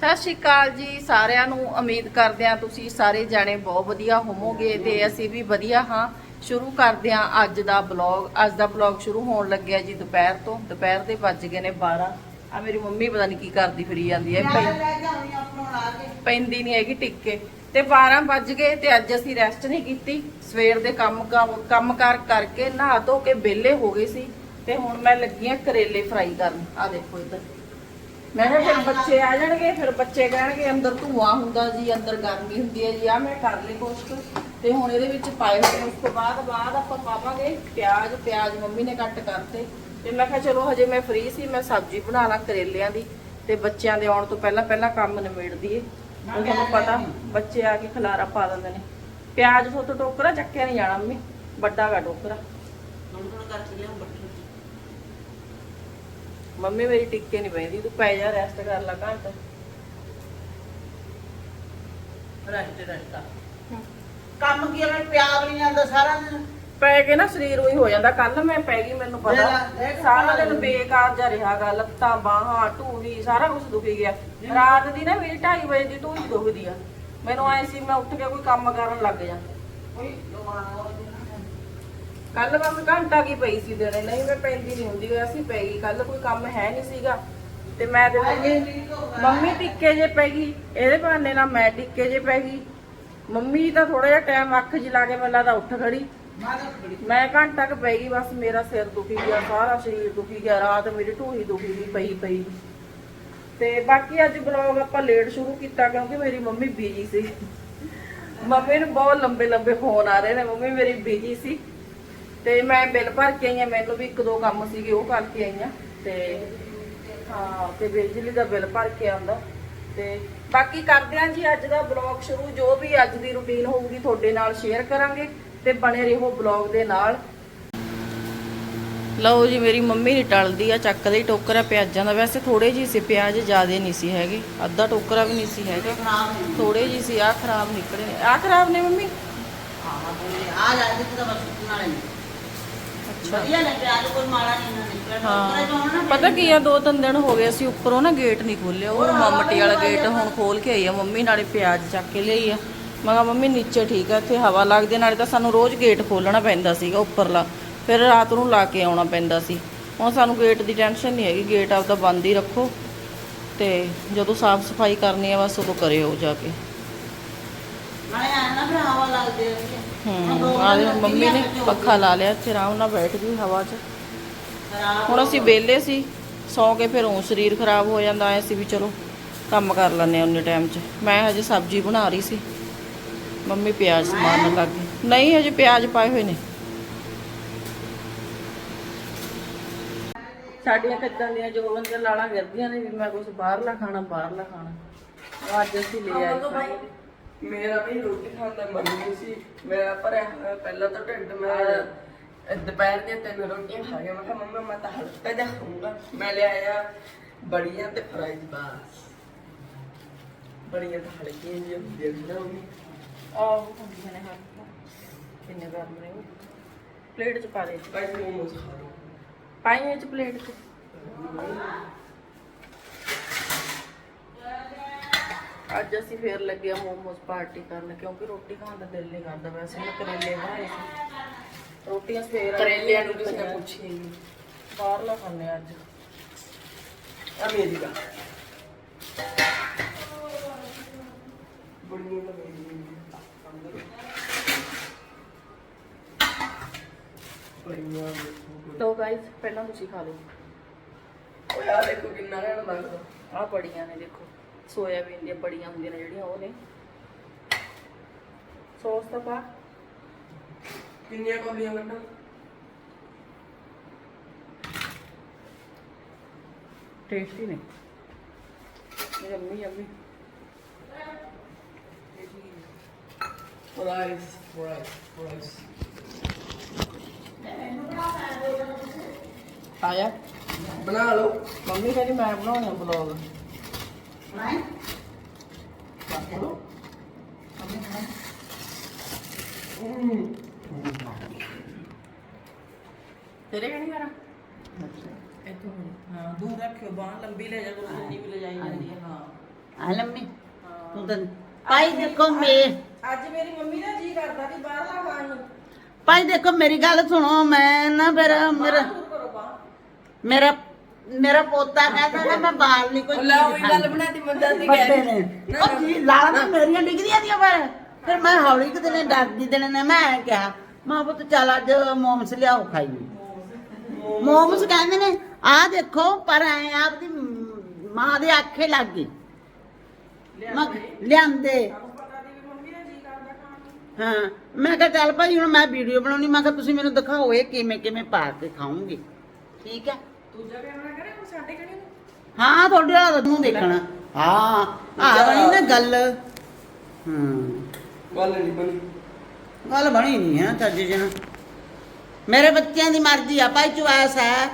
ਸਤਿ ਸ਼੍ਰੀ ਅਕਾਲ ਜੀ ਸਾਰਿਆਂ ਨੂੰ ਉਮੀਦ ਕਰਦੇ ਹਾਂ ਤੁਸੀਂ ਸਾਰੇ ਜਾਣੇ ਬਹੁਤ ਵਧੀਆ ਹੋਵੋਗੇ ਤੇ ਅਸੀਂ ਵੀ ਵਧੀਆ ਹਾਂ। ਸ਼ੁਰੂ ਕਰਦੇ ਹਾਂ ਅੱਜ ਦਾ ਬਲੌਗ ਅੱਜ ਦਾ ਬਲੌਗ ਸ਼ੁਰੂ ਹੋਣ ਲੱਗਿਆ ਜੀ ਦੁਪਹਿਰ ਤੋਂ। ਦੁਪਹਿਰ ਦੇ ਵੱਜ ਗਏ ਨੇ 12 ਆ ਮੇਰੀ ਮੰਮੀ ਪਤਾ ਨਹੀਂ ਕੀ ਕਰਦੀ ਫਿਰੀ ਜਾਂਦੀ ਹੈ। ਪੈ- ਪੈਂਦੀ ਨਹੀਂ ਹੈਗੀ ਟਿੱਕੇ। ਤੇ 12 ਵੱਜ ਗਏ ਤੇ ਅੱਜ ਅਸੀਂ ਰੈਸਟ ਨਹੀਂ ਕੀਤੀ। ਸਵੇਰ ਦੇ ਕੰਮ ਕੰਮ- ਕੰਮਕਾਰ ਕਰਕੇ ਨਹਾ ਧੋ ਕੇ ਵਿਹਲੇ ਹੋ ਗਏ ਸੀ। ਤੇ ਹੁਣ ਮੈਂ ਲੱਗੀ ਆ ਕਰੇਲੇ ਫਰਾਈ ਕਰਨ। ਆ ਦੇਖੋ ਇੱਧਰ। ਮੈਂ ਕਿਹਾ ਫਿਰ ਬੱਚੇ ਆ ਜਾਣਗੇ, ਫਿਰ ਬੱਚੇ ਕਹਿਣਗੇ, ਅੰਦਰ ਧੂਆਂ ਹੁੰਦਾ ਜੀ, ਅੰਦਰ ਗਰਮੀ ਹੁੰਦੀ ਹੈ ਜੀ ਆ ਮੈਂ ਕਰ ਲਈ ਕੋਸ਼ਟ ਤੇ ਹੁਣ ਇਹਦੇ ਵਿੱਚ ਪਾਏ ਹੋਏ ਉਸ ਤੋਂ ਬਾਅਦ ਬਾਅਦ ਆਪਾਂ ਪਾਵਾਂਗੇ ਪਿਆਜ਼ ਪਿਆਜ਼ ਮੰਮੀ ਨੇ ਕੱਟ ਕਰਤੇ। ਤੇ ਮੈਂ ਕਿਹਾ ਚਲੋ ਹਜੇ ਮੈਂ ਫ੍ਰੀ ਸੀ, ਮੈਂ ਸਬਜ਼ੀ ਬਣਾ ਲਾਂ ਕਰੇਲਿਆਂ ਦੀ। ਤੇ ਬੱਚਿਆਂ ਦੇ ਆਉਣ ਤੋਂ ਪਹਿਲਾਂ ਪਹਿਲਾਂ ਕੰਮ ਨਿਬੇੜ ਦਈਏ। ਉਹ ਤੁਹਾਨੂੰ ਪਤਾ, ਬੱਚੇ ਆ ਕੇ ਖਲਾਰਾ ਪਾ ਦਿੰਦੇ ਨੇ। ਪਿਆਜ਼ ਤੋਂ ਟੋਕਰਾ, ਚੱਕਿਆ ਨਹੀਂ ਜਾਣਾ ਮੰਮੀ। ਵੱਡਾ ਗਾ ਟੋਕਰਾ। ਮੰਮੀ ਮੇਰੀ ਟਿੱਕੇ ਨਹੀਂ ਪੈਂਦੀ ਤੂੰ ਪੈ ਜਾ ਰੈਸਟ ਕਰ ਲੈ ਘੰਟਾ ਕੰਮ ਕੀ ਮੈਂ ਪਿਆਰ ਨਹੀਂ ਜਾਂਦਾ ਸਾਰਾ ਦਿਨ? ਪੈ ਕੇ ਨਾ ਸਰੀਰ ਉਹੀ ਹੋ ਜਾਂਦਾ ਕੱਲ ਮੈਂ ਪੈ ਗਈ ਮੈਨੂੰ ਪਤਾ। ਸਾਰਾ ਦਿਨ। ਬੇਕਾਰ ਜਾ ਰਿਹਾ ਗਾ ਲੱਤਾਂ ਬਾਹਾਂ ਢੂਹੀ ਸਾਰਾ ਕੁਝ ਦੁਖੀ ਗਿਆ। ਰਾਤ ਦੀ ਨਾ ਮੇਰੀ 2:30 ਵਜੇ ਦੀ ਢੂਹੀ ਦੁਖਦੀ ਆ। ਮੈਨੂੰ ਐ ਸੀ ਮੈਂ ਉੱਠ ਕੇ ਕੋਈ ਕੰਮ ਕਰਨ ਲੱਗ ਜਾ। ਕੋਈ ਕੱਲ ਕੋਈ ਘੰਟਾ ਕੀ ਪਈ ਸੀ ਦੇਣੇ ਨਹੀਂ ਮੈਂ ਪੈਂਦੀ ਨਹੀਂ ਹੁੰਦੀ ਵੈਸੇ ਪੈ ਗਈ ਕੱਲ ਕੋਈ ਕੰਮ ਹੈ ਨਹੀਂ ਸੀਗਾ। ਤੇ ਮੈਂ ਤੇ ਮੰਮੀ ਮੰਮੀ ਟਿੱਕੇ ਜੇ ਪੈ ਗਈ ਇਹਦੇ ਬਹਾਨੇ ਨਾਲ ਮੈਂ ਟਿੱਕੇ ਜੇ ਪੈ ਗਈ। ਮੰਮੀ ਤਾਂ ਥੋੜਾ ਜਿਹਾ ਟਾਈਮ ਅੱਖ ਜਿਲਾ ਕੇ ਮੈਨੂੰ ਲੱਗਦਾ ਉੱਠ ਖੜੀ। ਮੈਂ ਘੰਟਾ ਕੁ ਪੈ ਗਈ ਬਸ ਮੇਰਾ ਸਿਰ ਦੁਖੀ ਗਿਆ ਸਾਰਾ ਸਰੀਰ ਦੁਖੀ ਗਿਆ ਰਾਤ ਮੇਰੀ ਢੂਹੀ ਦੁਖੀ ਗਈ ਪਈ ਪਈ। ਤੇ ਬਾਕੀ ਅੱਜ ਬਲੌਗ ਆਪਾਂ ਲੇਟ ਸ਼ੁਰੂ ਕੀਤਾ ਕਿਉਂਕਿ ਮੇਰੀ ਮੰਮੀ ਬੀਜੀ ਸੀ। ਮੰਮੀ ਨੂੰ ਬਹੁਤ ਲੰਬੇ ਲੰਬੇ ਫੋਨ ਆ ਰਹੇ ਨੇ ਮੰਮੀ ਮੇਰੀ ਬੀਜੀ ਸੀ। ਤੇ ਮੈਂ ਬਿੱਲ ਭਰ ਕੇ ਆਈ ਆ ਮੈਨੂੰ ਵੀ ਇੱਕ ਦੋ ਕੰਮ ਸੀਗੇ, ਉਹ ਕਰਕੇ ਆਈ ਆ ਤੇ ਹਾਂ, ਤੇ ਬਿਜਲੀ ਦਾ ਬਿੱਲ ਭਰ ਕੇ ਆਉਂਦਾ। ਤੇ ਬਾਕੀ ਕਰਦੇ ਆਂ ਜੀ, ਅੱਜ ਦਾ ਬਲੌਗ ਸ਼ੁਰੂ। ਜੋ ਵੀ ਅੱਜ ਦੀ ਰੁਟੀਨ ਹੋਊਗੀ, ਤੁਹਾਡੇ ਨਾਲ ਸ਼ੇਅਰ ਕਰਾਂਗੇ ਤੇ ਬਣੇ ਰਹੋ ਬਲੌਗ ਦੇ ਨਾਲ। ਲਓ ਜੀ, ਮੇਰੀ ਮੰਮੀ ਨਹੀਂ ਟਲਦੀ ਆ ਚੱਕਦੇ ਟੋਕਰਾ ਪਿਆਜ਼ਾਂ ਦਾ। ਵੈਸੇ ਥੋੜੇ ਜਿਹੇ ਸੀ, ਪਿਆਜ਼ ਜ਼ਿਆਦੇ ਨਹੀਂ ਸੀ ਹੈਗੇ। ਅੱਧਾ ਟੋਕਰਾ ਵੀ ਨਹੀਂ ਸੀ ਹੈਗਾ। ਥੋੜੇ ਜੀ ਸੀ ਆ ਖਰਾਬ ਨਿਕਲੇ ਨੇ। ਆ ਖਰਾਬ ਨੇ ਮੰਮੀ? ਹਾਂ ਆ ਜਾ ਜਿੱਥੇ ਬਸ ਸੁਣਨਾ ਵਧੀਆ ਲੱਗਿਆ ਅੱਜ ਕੋਈ ਮਾੜਾ ਨਹੀਂ ਨਾ ਨਿਕਲਿਆ। ਡਾਕਟਰ ਜੋ ਹੁਣ ਹਾਂ ਨਾ ਪਤਾ ਕੀ ਆ ਦੋ ਤਿੰਨ ਦਿਨ ਹੋ ਗਏ ਅਸੀਂ ਉੱਪਰੋਂ ਨਾ ਗੇਟ ਨਹੀਂ ਖੋਲਿਆ ਉਹ ਮਮਟੀ ਵਾਲਾ ਗੇਟ ਹੁਣ ਖੋਲ ਕੇ ਆਈ ਆ ਮੰਮੀ ਨਾਲੇ ਪਿਆਜ਼ ਚੱਕ ਕੇ ਲਈ ਆ। ਮੈਂ ਕਿਹਾ ਮੰਮੀ ਨੀਚੇ ਠੀਕ ਆ ਇੱਥੇ ਹਵਾ ਲੱਗਦੀ ਆ, ਨਾਲੇ ਤਾਂ ਸਾਨੂੰ ਰੋਜ਼ ਗੇਟ ਖੋਲਣਾ ਪੈਂਦਾ ਸੀਗਾ ਉੱਪਰਲਾ। ਫਿਰ ਰਾਤ ਨੂੰ ਲਾ ਕੇ ਆਉਣਾ ਪੈਂਦਾ ਸੀ। ਹੁਣ ਸਾਨੂੰ ਗੇਟ ਦੀ ਟੈਨਸ਼ਨ ਨਹੀਂ ਹੈਗੀ ਗੇਟ ਆਪਦਾ ਬੰਦ ਹੀ ਰੱਖੋ। ਤੇ ਜਦੋਂ ਸਾਫ਼ ਸਫ਼ਾਈ ਕਰਨੀ ਆ ਬਸ ਉਦੋਂ ਕਰਿਓ ਜਾ ਕੇ। ਆ। ਹੈ ਦੋ ਆ ਲੱਗੀ ਮੰਮੀ ਨੇ ਪੱਖਾ ਲਾ ਲਿਆ ਇੱਥੇ ਆਰਾਮ ਨਾਲ ਬੈਠ ਗਈ ਹਵਾ 'ਚ। ਹੁਣ ਅਸੀਂ ਵਿਹਲੇ ਸੀ ਸੌ ਕੇ ਫਿਰ ਉਹ ਸਰੀਰ ਖਰਾਬ ਹੋ ਜਾਂਦਾ ਐ ਸੀ ਵੀ ਚਲੋ ਕੰਮ ਕਰ ਲੈਂਦੇ ਉਹਨੇ ਟਾਈਮ 'ਚ। ਮੈਂ ਹਜੇ ਸਬਜ਼ੀ ਬਣਾ ਰਹੀ ਸੀ। ਮੰਮੀ ਪਿਆਜ਼ ਸਮਾਰਨ ਲੱਗ ਗਈ ਨਹੀਂ ਹਜੇ ਪਿਆਜ਼ ਪਾਏ ਹੋਏ ਨੇ। ਸਾਡੀਆਂ ਕਿੱਦਾਂ ਦੀਆਂ ਜੋ ਬੰਦੇ ਲਾਲਾਂ ਗਿਰਦੀਆਂ ਨੇ ਵੀ ਮੈਂ ਕੁਝ ਬਾਹਰਲਾ ਖਾਣਾ ਬਾਹਰਲਾ ਖਾਣਾ। ਅੱਜ ਅਸੀਂ ਲੈ ਆਏ। ਮੇਰਾ ਵੀ ਰੋਟੀ ਖਾਣ ਦਾ ਮਨ ਨਹੀਂ ਸੀ। ਮੇਰਾ ਭਰਿਆ ਪਹਿਲਾਂ ਤਾਂ ਢਿੱਡ ਮੈਂ ਦੁਪਹਿਰ ਦੀਆਂ ਤਿੰਨ ਰੋਟੀਆਂ ਖਾ ਗਿਆ। ਮੈਂ ਕਿਹਾ ਮੰਮਾ ਮੈਂ ਤਾਂ ਹਲਕਾ ਜਿਹਾ ਖਾਊਂਗਾ। ਮੈਂ ਲੈ ਆਇਆ ਬੜੀਆਂ ਤੇ ਫਰਾਈਜ਼ ਬਸ। ਬੜੀਆਂ ਤਾਂ ਹਲਕੀਆਂ ਜਿਹੀਆਂ ਹੁੰਦੀਆਂ ਨਾ ਮੰਮੀ ਆਹ ਹੁੰਦੀਆਂ ਨੇ ਹਾਂ ਕਿੰਨੇ ਗਰਮ ਨੇ ਉਹ। ਪਲੇਟ 'ਚ ਪਾ ਦੇ। ਬਾਈ ਮੋਮੋਸ ਖਾ ਲਓ। ਪਾਈਆਂ 'ਚ ਪਲੇਟ 'ਚ। ਅੱਜ ਅਸੀਂ ਫੇਰ ਲੱਗੇ ਆ ਮੋਮੋਸ ਪਾਰਟੀ ਕਰਨ ਕਿਉਂਕਿ ਰੋਟੀ ਖਾਣ ਦਾ ਦਿਲ ਨਹੀਂ ਕਰਦਾ ਵੈਸੇ ਮੈਂ ਕਰੇਲੇ ਬਣਾਏ ਸੀ। ਰੋਟੀਆਂ ਸਵੇਰ ਕਰੇਲਿਆਂ ਨੂੰ ਕਿਸੇ ਨੇ ਪੁੱਛਿਆ ਹੀ ਨਹੀਂ ਬਾਹਰਲਾ ਖਾਣੇ ਆ ਅੱਜ। ਆ ਮੇਰੀ ਦਾ। ਬੜੀਆਂ ਤਾਂ ਗਾਇਸ ਪਹਿਲਾਂ ਤੁਸੀਂ ਖਾ ਲਓ। ਓਏ ਆ ਦੇਖੋ ਕਿੰਨਾ ਘੈਂਟ ਲੱਗਦਾ। ਆਹ ਬੜੀਆਂ ਨੇ ਦੇਖੋ। ਸੋਇਆਬੀਨ ਦੀਆਂ ਬੜੀਆਂ ਹੁੰਦੀਆਂ ਨੇ ਜਿਹੜੀਆਂ ਉਹ ਨੇ। ਸੌਸ ਤਾਂ ਪਾ। ਕਿੰਨੀਆਂ ਕੌਲੀਆਂ ਕੱਢਾਂ ਟੇਸਟੀ ਨੇ। Yummy yummy rice rice rice ਆਇਆ? ਬਣਾ ਲਓ। ਮੰਮੀ ਕਹਿੰਦੀ ਮੈਂ ਬਣਾਉਣਾ ਬਲੌਗ। ਮੈਂ ਹੂੰ ਤੇਰੇ ਕਹਿਣੀ ਕਰਾਂ ਇੱਥੋਂ ਹਾਂ ਦੂਰ ਰੱਖਿਓ ਬਾਹ ਲੰਬੀ ਲੈ ਜਾ ਕਰੋ ਜਿੰਨੀ ਵੀ ਲੈ ਜਾਈ ਜਾਂਦੀ ਹੈ ਹਾਂ। ਆ ਲੰਮੀ। ਤੂੰ ਤਾਂ ਭਾਈ ਦੇਖੋ ਮੇ ਅੱਜ ਮੇਰੀ ਮੰਮੀ ਦਾ ਜੀ ਕਰਦਾ ਕਿ ਬਾਹਰਲਾ ਖਾਣ ਨੂੰ। ਭਾਈ ਦੇਖੋ ਮੇਰੀ ਗੱਲ ਸੁਣੋ ਮੈਂ ਨਾ ਫਿਰ ਮੇਰਾ ਕਰੋ ਬਾਹਰ। ਮੇਰਾ ਮੇਰਾ ਪੋਤਾ ਕਹਿੰਦਾ ਨਾ ਮੈਂ ਬਾਲ ਨਹੀਂ ਕੋਈ ਉਹ। ਗੱਲ ਬਣਾਤੀ ਦੀ ਵੱਡੇ ਕਹਿ ਨੇ। ਉਹ ਜੀ ਲਾਲਾਂ ਮੇਰੀਆਂ ਡਿੱਗਦੀਆਂ ਦੀਆਂ ਪਰ। ਫਿਰ ਮੈਂ ਹੌਲੀ ਕਿਤੇ ਨੇ ਡਰਦੀ ਦੇ ਨੇ ਮੈਂ ਐਂ ਕਿਹਾ ਮਾਂ ਪੁੱਤ ਚੱਲ ਅੱਜ ਮੋਮਸ ਲਿਆਓ ਖਾਈਏ ਮੋਮਸ ਕਹਿੰਦੇ ਨੇ ਆਹ ਦੇਖੋ ਪਰ ਐ ਆਪਦੀ ਮ- ਮਾਂ ਦੇ ਆਖੇ ਲੱਗ ਗਈ ਮੈਂ ਲਿਆਂਦੇ। ਹਾਂ ਮੈਂ ਕਿਹਾ ਚੱਲ ਭਾਈ ਹੁਣ ਮੈਂ ਵੀਡੀਓ ਬਣਾਉਣੀ ਮੈਂ ਕਿਹਾ ਤੁਸੀਂ ਮੈਨੂੰ ਦਿਖਾਓ ਇਹ ਕਿਵੇਂ ਕਿਵੇਂ ਪਾ ਕੇ ਖਾਉਂਗੀ ਠੀਕ ਹੈ? ਦੂਜਾ ਕੈਮਰਾ ਕਰੇ ਹੁਣ ਸਾਡੇ ਕਣੀ ਨੂੰ? ਹਾਂ ਤੁਹਾਡੇ ਵਾਲਾ ਤਾਂ ਦੇਖਣਾ। ਹਾਂ ਆ ਬਣੀ ਨਾ ਗੱਲ। ਹੂੰ। ਗੱਲ ਨਹੀਂ ਬਣੀ। ਗੱਲ ਬਣੀ ਨਹੀਂ ਹੈ ਚੱਜ ਜਨ ਮੇਰੇ ਬੱਚਿਆਂ ਦੀ ਮਰਜ਼ੀ ਆ ਭਾਈ ਚੁਆਇਸ ਹੈ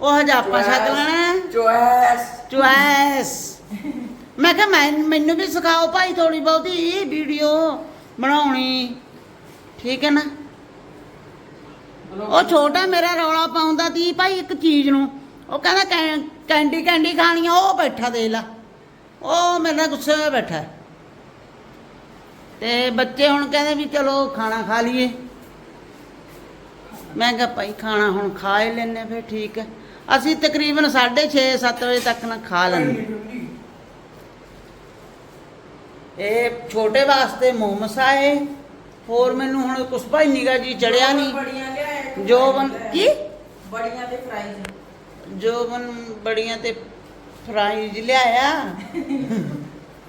ਉਹ ਹਜਾ ਆਪਾਂ ਛੱਡ ਲੈਣਾ। Choice choice. ਮੈਂ ਕਿਹਾ ਮੈਂ ਮੈਨੂੰ ਵੀ ਸਿਖਾਓ ਭਾਈ ਥੋੜੀ ਬਹੁਤੀ ਵੀਡੀਓ ਬਣਾਉਣੀ। ਠੀਕ ਹੈ ਨਾ? ਉਹ ਛੋਟਾ ਮੇਰਾ ਰੌਲਾ ਪਾਉਂਦਾ ਤੀ ਭਾਈ ਇੱਕ ਚੀਜ਼ ਨੂੰ। ਉਹ ਕਹਿੰਦਾ ਕੈਂ- ਕੈਂਡੀ ਕੈਂਡੀ ਖਾਣੀ ਆ ਉਹ ਬੈਠਾ ਦੇ ਲਾ। ਉਹ ਮੇਰੇ ਨਾਲ ਗੁੱਸੇ ਹੋਇਆ ਬੈਠਾ ਤੇ ਬੱਚੇ ਹੁਣ ਕਹਿੰਦੇ ਵੀ ਚਲੋ ਖਾਣਾ ਖਾ ਲਈਏ। ਮੈਂ ਕਿਹਾ ਭਾਈ ਖਾਣਾ ਹੁਣ ਖਾ ਹੀ ਲੈਨੇ ਫਿਰ ਠੀਕ ਹੈ। ਅਸੀਂ ਤਕਰੀਬਨ 6:30 7 ਵਜੇ ਤੱਕ ਨਾ ਖਾ ਲੈਂਦੇ। ਇਹ ਛੋਟੇ ਵਾਸਤੇ ਮੋਮਸ ਆਏ। ਹੋਰ ਮੈਨੂੰ ਹੁਣ ਕੁਛ ਭਾਈ ਨਿਗਾ ਜੀ ਚੜਿਆ ਨਹੀਂ। ਬੜੀਆਂ ਲਿਆਏ। ਜੋ ਬਨ ਕੀ? ਬੜੀਆਂ ਤੇ ਫਰਾਈਜ਼ ਜੋਬਨ ਬੜੀਆਂ ਤੇ ਫਰਾਈਜ਼ ਲਿਆਇਆ।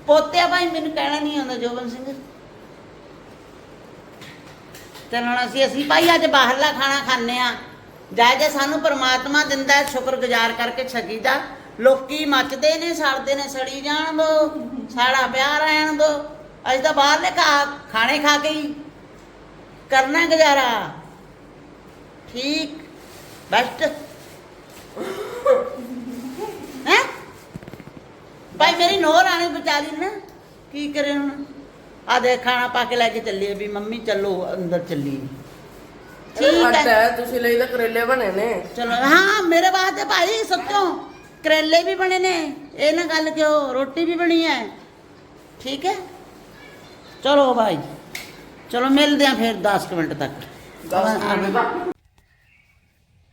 ਪੋਤਿਆ ਭਾਈ ਮੈਨੂੰ ਕਹਿਣਾ ਨਹੀਂ ਆਉਂਦਾ ਜੋਬਨ ਸਿੰਘ। ਤੇ ਹੁਣ ਅਸੀਂ ਅਸੀਂ ਭਾਈ ਅੱਜ ਬਾਹਰਲਾ ਖਾਣਾ ਖਾਂਦੇ ਆ ਜਾ ਜੇ ਸਾਨੂੰ ਪ੍ਰਮਾਤਮਾ ਦਿੰਦਾ ਹੈ, ਸ਼ੁਕਰਗੁਜ਼ਾਰ ਕਰਕੇ ਛਕੀਦਾ ਲੋਕੀ ਮੱਚਦੇ ਨੇ ਸੜਦੇ ਨੇ ਸੜੀ ਜਾਣ ਦੋ ਸਾੜਾ ਪਿਆ ਰਹਿਣ ਦੋ ਅੱਜ ਤਾਂ ਬਾਹਰਲੇ ਖਾ ਖਾਣੇ ਖਾ ਕੇ ਹੀ ਕਰਨਾ ਗੁਜ਼ਾਰਾ। ਠੀਕ ਬੈਸਟ। ਹੈ? ਭਾਈ ਮੇਰੀ ਨੋਹ ਰਾਣੀ ਵਿਚਾਰੀ ਨਾ ਕੀ ਕਰੇ ਹੁਣ? ਆ ਦੇ ਖਾਣਾ ਪਾ ਕੇ ਲੈ ਕੇ ਚੱਲੀਏ ਵੀ ਮੰਮੀ ਚੱਲੋ ਅੰਦਰ ਚੱਲੀ ਠੀਕ ਹੈ ਤੁਸੀਂ ਲਈ ਤਾਂ ਕਰੇਲੇ ਬਣੇ ਨੇ। ਚਲੋ ਹਾਂ ਮੇਰੇ ਵਾਸਤੇ ਭਾਈ ਸੱਚੋਂ ਕਰੇਲੇ ਵੀ ਬਣੇ ਨੇ ਇਹ ਨਾ ਗੱਲ ਕਿਉਂ ਰੋਟੀ ਵੀ ਬਣੀ ਹੈ। ਠੀਕ ਹੈ? ਚਲੋ ਭਾਈ ਚਲੋ ਮਿਲਦੇ ਆ ਫਿਰ 10 ਕੁ ਮਿੰਟ ਤੱਕ।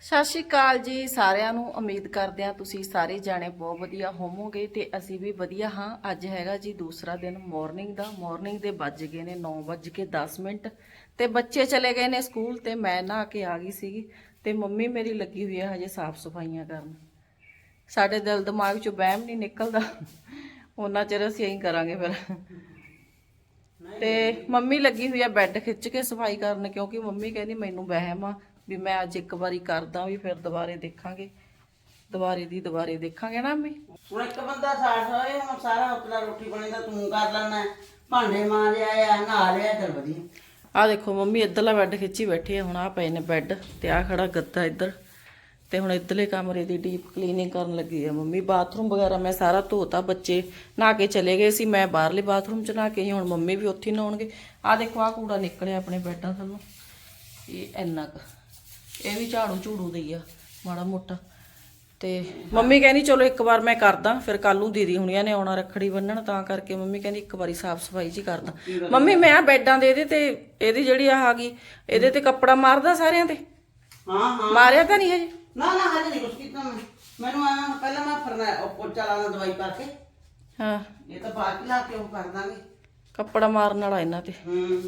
ਸਤਿ ਸ਼੍ਰੀ ਅਕਾਲ ਜੀ ਸਾਰਿਆਂ ਨੂੰ। ਉਮੀਦ ਕਰਦੇ ਹਾਂ ਤੁਸੀਂ ਸਾਰੇ ਜਾਣੇ ਬਹੁਤ ਵਧੀਆ ਹੋਵੋਗੇ ਤੇ ਅਸੀਂ ਵੀ ਵਧੀਆ ਹਾਂ। ਅੱਜ ਹੈਗਾ ਜੀ ਦੂਸਰਾ ਦਿਨ ਮਾਰਨਿੰਗ ਦਾ। ਮਾਰਨਿੰਗ ਦੇ ਵੱਜ ਗਏ ਨੇ 9:10 ਮਿੰਟ ਤੇ ਬੱਚੇ ਚਲੇ ਗਏ ਨੇ ਸਕੂਲ ਤੇ ਮੈਂ ਨਹਾ ਕੇ ਆ ਗਈ ਸੀਗੀ ਤੇ ਮੰਮੀ ਮੇਰੀ ਲੱਗੀ ਹੋਈ ਹੈ ਹਜੇ ਸਾਫ਼ ਸਫਾਈਆਂ ਕਰਨ। ਸਾਡੇ ਦਿਲ ਦਿਮਾਗ ਚੋਂ ਵਹਿਮ ਨਹੀਂ ਨਿਕਲਦਾ। ਉਹਨਾਂ ਚਿਰ ਅਸੀਂ ਐਂ ਕਰਾਂਗੇ ਫਿਰ। ਤੇ ਮੰਮੀ ਲੱਗੀ ਹੋਈ ਆ ਬੈੱਡ ਖਿੱਚ ਕੇ ਸਫ਼ਾਈ ਕਰਨ ਕਿਉਂਕਿ ਮੰਮੀ ਕਹਿੰਦੀ ਮੈਨੂੰ ਵਹਿਮ ਆ। ਵੀ ਮੈਂ ਅੱਜ ਇੱਕ ਵਾਰੀ ਕਰਦਾ ਵੀ ਫਿਰ ਦੁਬਾਰੇ ਦੇਖਾਂਗੇ। ਦੁਬਾਰੇ ਦੀ ਦੁਬਾਰੇ ਦੇਖਾਂਗੇ ਨਾ ਮੰਮੀ? ਹੁਣ ਇੱਕ ਬੰਦਾ ਸਾਠ ਹੋਏ ਹੁਣ ਸਾਰਾ ਉਤਲਾ ਰੋਟੀ ਪਾਣੀ ਦਾ ਤੂੰ ਕਰ ਲੈਣਾ। ਭਾਂਡੇ ਮਾਂਜਿਆ ਆ ਨਹਾ ਲਿਆ ਚੱਲ ਵਧੀਆ। ਆ ਦੇਖੋ ਮੰਮੀ ਇੱਧਰਲਾ ਬੈੱਡ ਖਿੱਚੀ ਬੈਠੀ ਆ ਹੁਣ ਆ ਪਏ ਨੇ ਬੈੱਡ ਤੇ ਆ ਖੜਾ ਗੱਦਾ ਇੱਧਰ। ਤੇ ਹੁਣ ਇੱਧਰਲੇ ਕਮਰੇ ਦੀ ਡੀਪ ਕਲੀਨਿੰਗ ਕਰਨ ਲੱਗੀ ਆ ਮੰਮੀ। ਬਾਥਰੂਮ ਵਗੈਰਾ ਮੈਂ ਸਾਰਾ ਧੋਤਾ ਬੱਚੇ ਨਹਾ ਕੇ ਚਲੇ ਗਏ ਸੀ। ਮੈਂ ਬਾਹਰਲੇ ਬਾਥਰੂਮ ਚ ਨਹਾ ਕੇ ਆਈ, ਹੁਣ ਮੰਮੀ ਵੀ ਉੱਥੇ ਹੀ ਨਹਾਉਣਗੇ। ਆ ਦੇਖੋ ਆ ਕੂੜਾ ਨਿਕਲਿਆ ਆਪਣੇ ਬੈੱਡਾਂ ਥੱਲੋਂ। ਇਹ ਇੰਨਾ ਕੁ। ਇਹ ਵੀ ਝਾੜੂ ਝੂੜੂ ਦਈ ਆ ਮਾੜਾ ਮੋਟਾ। ਤੇ ਮੰਮੀ ਕਹਿੰਦੀ ਚਲੋ ਇੱਕ ਵਾਰ ਮੈਂ ਕਰਦਾ ਫਿਰ ਕੱਲ ਨੂੰ ਦੀਦੀ ਹੁਣੀਆਂ ਨੇ ਆਉਣਾ ਰੱਖੜੀ ਬੰਨਣ। ਤਾਂ ਕਰਕੇ ਮੰਮੀ ਕਹਿੰਦੀ ਇੱਕ ਵਾਰੀ ਸਾਫ਼ ਸਫ਼ਾਈ ਜੀ ਕਰਦਾ। ਮੰਮੀ ਮੈਂ ਆ ਬੈੱਡਾਂ ਦੇ ਇਹਦੇ ਤੇ ਇਹਦੀ ਜਿਹੜੀ ਆ ਆ ਗਈ ਇਹਦੇ ਤੇ ਕੱਪੜਾ ਮਾਰਦਾ ਸਾਰਿਆਂ ਤੇ? ਹਾਂ ਹਾਂ। ਮਾਰਿਆ ਤਾਂ ਨਹੀਂ ਹਜੇ? ਨਾ ਨਾ ਹਜੇ ਨਹੀਂ ਕੁਛ ਕੀਤਾ ਮੈਂ। ਮੈਨੂੰ ਆ ਪਹਿਲਾਂ ਮੈਂ ਫਰਨਾ ਪੋਚਾ ਲਾਣਾ ਦਵਾਈ ਪਾ ਕੇ। ਹਾਂ। ਇਹ ਤਾਂ ਬਾਅਦ ਲਾ ਕੇ ਉਹ ਕਰ ਦਾਂਗੇ। ਕੱਪੜਾ ਮਾਰਨ ਵਾਲਾ ਇਹਨਾਂ ਤੇ। ਹੂੰ।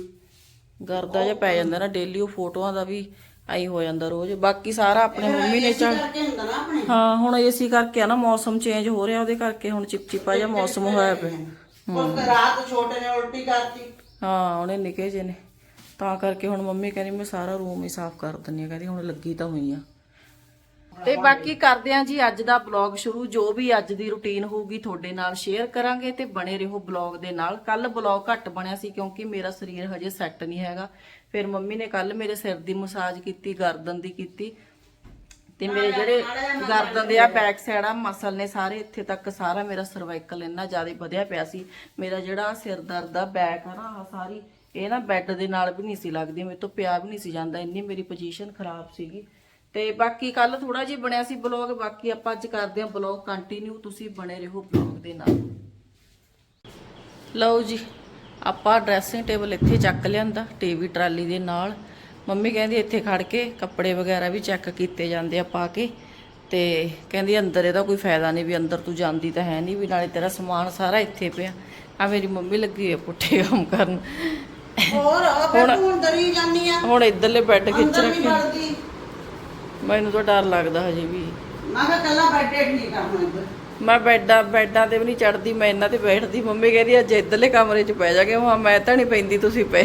ਗਰਦਾ ਜਿਹਾ ਪੈ ਜਾਂਦਾ ਨਾ ਡੇਲੀ ਉਹ ਫੋਟੋਆਂ ਦਾ ਵੀ ਆਈ ਹੋ ਜਾਂਦਾ ਰੋਜ਼। ਬਾਕੀ ਸਾਰਾ ਆਪਣੇ ਮੰਮੀ ਨੇ ਆਪਣੇ। ਹਾਂ ਹੁਣ ਏਸੀ ਕਰਕੇ ਆ ਨਾ ਮੌਸਮ ਚੇਂਜ ਹੋ ਰਿਹਾ ਉਹਦੇ ਕਰਕੇ ਹੁਣ ਚਿਪਚਿਪਾ ਜਿਹਾ ਮੌਸਮ ਹੋਇਆ ਪਿਆ। ਤੇ ਰਾਤ ਛੋਟੇ ਨੇ ਉਲਟੀ ਕਰਤੀ। ਹਾਂ ਉਹਨੇ ਨਿੱਕੇ ਜਿਹੇ ਨੇ। ਤਾਂ ਕਰਕੇ ਹੁਣ ਮੰਮੀ ਕਹਿੰਦੀ ਮੈਂ ਸਾਰਾ ਰੂਮ ਹੀ ਸਾਫ਼ ਕਰ ਦਿੰਨੀ ਆ ਕਹਿੰਦੀ ਹੁਣ ਲੱਗੀ ਤਾਂ ਹੋਈ ਆ। ਤੇ ਬਾਕੀ ਕਰਦੇ ਆ ਜੀ ਅੱਜ ਦਾ ਬਲੌਗ ਸ਼ੁਰੂ। ਜੋ ਵੀ ਅੱਜ ਦੀ ਰੁਟੀਨ ਹੋਊਗੀ ਤੁਹਾਡੇ ਨਾਲ ਸ਼ੇਅਰ ਕਰਾਂਗੇ ਤੇ ਬਣੇ ਰਹੋ ਬਲੌਗ ਦੇ ਨਾਲ। ਕੱਲ ਬਲੌਗ ਘੱਟ ਬਣਿਆ ਸੀ ਕਿਉਂਕਿ ਮੇਰਾ ਸਰੀਰ ਹਜੇ ਸੈੱਟ ਨਹੀਂ ਹੈਗਾ। ਫਿਰ ਮੰਮੀ ਨੇ ਕੱਲ ਮੇਰੇ ਸਿਰ ਦੀ ਮਸਾਜ ਕੀਤੀ ਗਰਦਨ ਦੀ ਕੀਤੀ ਤੇ ਮੇਰੇ ਜਿਹੜੇ ਗਰਦਨ ਦੇ ਆ ਬੈਕ ਸਾਈਡ ਆ ਮਸਲ ਨੇ ਸਾਰੇ ਇੱਥੇ ਤੱਕ ਸਾਰਾ ਮੇਰਾ ਸਰਵਾਈਕਲ ਇੰਨਾ ਜ਼ਿਆਦਾ ਵਧਿਆ ਪਿਆ ਸੀ। ਮੇਰਾ ਜਿਹੜਾ ਸਿਰ ਦਰਦ ਆ ਬੈਕ ਆ ਨਾ ਸਾਰੀ ਇਹ ਨਾ ਬੈੱਡ ਦੇ ਨਾਲ ਵੀ ਨਹੀਂ ਸੀ ਲੱਗਦੀ ਮੇਰੇ ਤੋਂ ਪਿਆ ਵੀ ਨਹੀਂ ਸੀ ਜਾਂਦਾ ਇੰਨੀ ਮੇਰੀ ਪੋਜੀਸ਼ਨ ਖਰਾਬ ਸੀਗੀ। ਤੇ ਬਾਕੀ ਕੱਲ ਥੋੜਾ ਜਿਹਾ ਬਣਿਆ ਸੀ ਬਲੌਗ ਬਾਕੀ ਆਪਾਂ ਅੱਜ ਕਰਦੇ ਹਾਂ ਬਲੌਗ ਕੰਟੀਨਿਊ ਤੁਸੀਂ ਬਣੇ ਰਹੋ ਬਲੌਗ ਦੇ ਨਾਲ। ਲਓ ਜੀ। ਆਪਾਂ ਡਰੈਸਿੰਗ ਟੇਬਲ ਇੱਥੇ ਚੱਕ ਲਿਆਂਦਾ ਟੀਵੀ ਟਰਾਲੀ ਦੇ ਨਾਲ। ਮੰਮੀ ਕਹਿੰਦੀ ਇੱਥੇ ਖੜ ਕੇ ਕੱਪੜੇ ਵਗੈਰਾ ਵੀ ਚੈੱਕ ਕੀਤੇ ਜਾਂਦੇ ਆ ਪਾ ਕੇ। ਤੇ ਕਹਿੰਦੀ ਅੰਦਰ ਇਹਦਾ ਕੋਈ ਫਾਇਦਾ ਨਹੀਂ ਵੀ ਅੰਦਰ ਤੂੰ ਜਾਂਦੀ ਤਾਂ ਹੈ ਨਹੀਂ ਵੀ ਨਾਲੇ ਤੇਰਾ ਸਮਾਨ ਸਾਰਾ ਇੱਥੇ ਪਿਆ। ਆ ਮੇਰੀ ਮੰਮੀ ਲੱਗੀ ਆ ਪੁੱਠੇ ਕੰਮ ਕਰਨ। ਹੋਰ ਹੁਣ- ਫਿਰ ਤੂੰ ਡਰੀ ਜਾਂਦੀ ਆ। ਹੁਣ ਇੱਧਰਲੇ ਬੈੱਡ ਖਿੱਚ ਅੰਦਰ ਰੱਖੇ। ਮੈਨੂੰ ਤਾਂ ਡਰ ਲੱਗਦਾ ਹਜੇ ਵੀ। ਮੈਂ ਕਿਹਾ ਕੱਲਾ ਠੀਕ ਆ ਹੁਣ ਇੱਧਰ। ਮੈਂ ਬੈੱਡਾਂ ਬੈੱਡਾਂ ਤੇ ਵੀ ਨਹੀਂ ਚੜਦੀ ਮੈਂ ਇਹਨਾਂ ਤੇ ਬੈਠਦੀ। ਮੰਮੀ ਕਹਿੰਦੀ ਅੱਜ ਇੱਧਰਲੇ ਕਮਰੇ 'ਚ ਪੈ ਜਾਗੇ ਹਾਂ ਮੈਂ ਤਾਂ ਨਹੀਂ ਪੈਂਦੀ ਤੁਸੀਂ ਪੈ